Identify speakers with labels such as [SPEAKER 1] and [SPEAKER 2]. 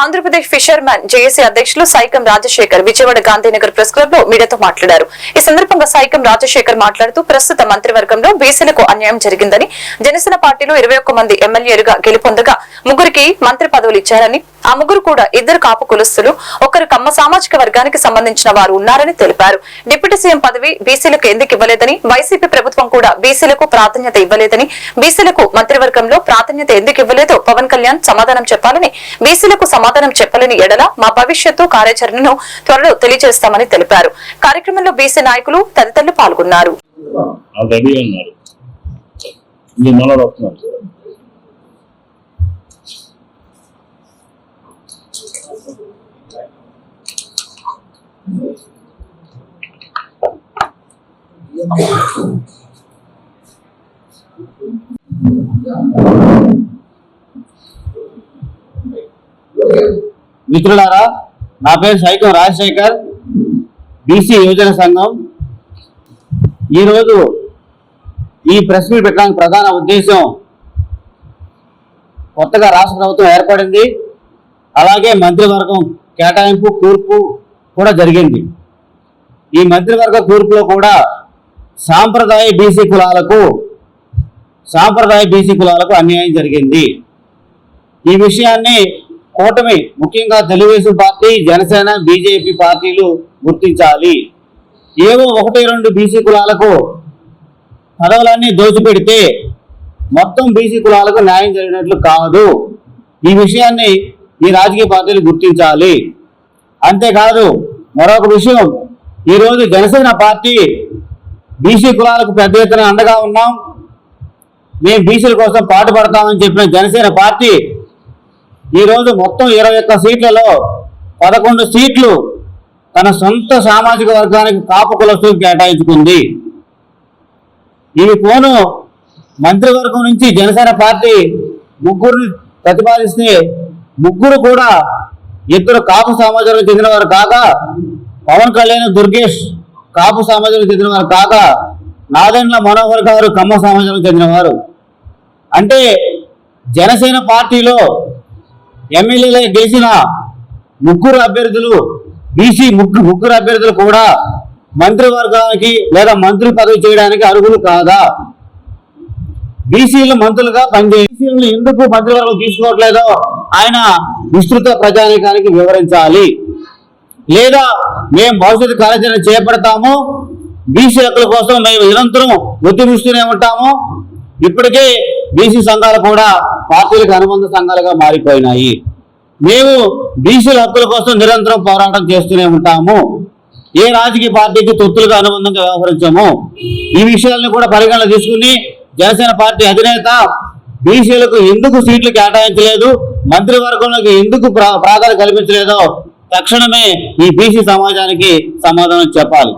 [SPEAKER 1] Andhra Pradesh fisherman JAC అధ్యక్షులు Saikam Rajasekhar Vijayawada Gandhinagar press క్లబ్లో మీడియాతో మాట్లాడారు. ఈ సందర్భంగా సైకం రాజశేఖర్ మాట్లాడుతూ ప్రస్తుత మంత్రివర్గంలో బీసీలకు అన్యాయం జరిగిందని జనసేన పార్టీలో ఇరవై ఒక్క మంది ఎమ్మెల్యేలుగా గెలుపొందగా ముగ్గురికి మంత్రి పదవులు ఇచ్చారని ఆ ముగ్గురు కూడా ఇద్దరు కాపు కులస్తులు ఒకరు కమ్మ సామాజిక వర్గానికి సంబంధించిన వారు ఉన్నారని తెలిపారు. డిప్యూటీ సీఎం పదవి బీసీలకు ఎందుకు ఇవ్వలేదని వైసీపీ ప్రభుత్వం కూడా బీసీలకు ప్రాధాన్యత ఇవ్వలేదని బీసీలకు మంత్రివర్గంలో ప్రాధాన్యత ఎందుకు ఇవ్వలేదో పవన్ కళ్యాణ్ సమాధానం చెప్పాలని బీసీలకు సమాధానం చెప్పలేని ఎడల మా భవిష్యత్తు కార్యాచరణను త్వరలో తెలియజేస్తామని తెలిపారు. కార్యక్రమంలో బీసీ నాయకులు తదితరులు పాల్గొన్నారు.
[SPEAKER 2] మిత్రులారా నా పేరు సైకం రాజశేఖర్ బీసీ యువజన సంఘం. ఈరోజు ఈ ప్రెస్ మీట్ పెట్టడానికి ప్రధాన ఉద్దేశం కొత్తగా రాష్ట్ర ప్రభుత్వం ఏర్పడింది. అలాగే మంత్రివర్గం కేటాయింపు కూర్పు కూడా జరిగింది. ఈ మంత్రివర్గ కూర్పులో కూడా సాంప్రదాయ బీసీ కులాలకు సాంప్రదాయ బీసీ కులాలకు అన్యాయం జరిగింది. ఈ విషయాన్ని కూటమి ముఖ్యంగా తెలుగుదేశం పార్టీ జనసేన బీజేపీ పార్టీలు గుర్తించాలి. ఏవో ఒకటి రెండు బీసీ కులాలకు పదవులన్నీ దోచిపెడితే మొత్తం బీసీ కులాలకు న్యాయం జరిగినట్లు కాదు. ఈ విషయాన్ని ఈ రాజకీయ పార్టీలు గుర్తించాలి. అంతేకాదు మరొక విషయం ఈరోజు జనసేన పార్టీ బీసీ కులాలకు పెద్ద ఎత్తున అండగా ఉన్నాం. మేము బీసీల కోసం పాటుపడతామని చెప్పిన జనసేన పార్టీ ఈరోజు మొత్తం ఇరవై ఒక్క సీట్లలో పదకొండు సీట్లు తన సొంత సామాజిక వర్గానికి కాపు కులస్తులకు కేటాయించుకుంది. ఈ పోను మంత్రివర్గం నుంచి జనసేన పార్టీ ముగ్గురిని ప్రతిపాదిస్తే ముగ్గురు కూడా ఇద్దరు కాపు సమాజానికి చెందిన వారు కాగా పవన్ కళ్యాణ్ దుర్గేష్ కాపు సమాజానికి చెందిన వారు కాగా నాదెండ్ల మనోహర్ గారు కమ్మ సమాజానికి చెందినవారు. అంటే జనసేన పార్టీలో ఎమ్మెల్యేలు గెలిచిన ముగ్గురు అభ్యర్థులు బీసీ ముగ్గురు ముగ్గురు అభ్యర్థులు కూడా మంత్రివర్గానికి లేదా మంత్రి పదవి చేయడానికి అర్హులు కాదా? బీసీలు మంత్రులుగా పనిచేయ బీసీలు ఎందుకు మంత్రివర్గం తీసుకోవట్లేదో ఆయన విస్తృత ప్రజానీకానికి వివరించాలి. లేదా మేము భవిష్యత్తు కార్యాచరణ చేపడతాము బీసీ హక్కుల కోసం మేము నిరంతరం ఉద్యమిస్తూనే ఉంటాము. ఇప్పటికే బీసీ సంఘాలు కూడా పార్టీలకు అనుబంధ సంఘాలుగా మారిపోయినాయి. మేము బీసీల హక్కుల కోసం నిరంతరం పోరాటం చేస్తూనే ఉంటాము. ఏ రాజకీయ పార్టీకి తొత్తులుగా అనుబంధంగా వ్యవహరించాము? ఈ విషయాలను కూడా పరిగణన తీసుకుని జనసేన పార్టీ అధినేత బీసీలకు ఎందుకు సీట్లు కేటాయించలేదు? మంత్రివర్గంలోకి ఎందుకు ప్రా- ప్రాధాన్యత కల్పించలేదో తక్షణమే ఈ బీసీ సమాజానికి సమాధానం చెప్పాలి.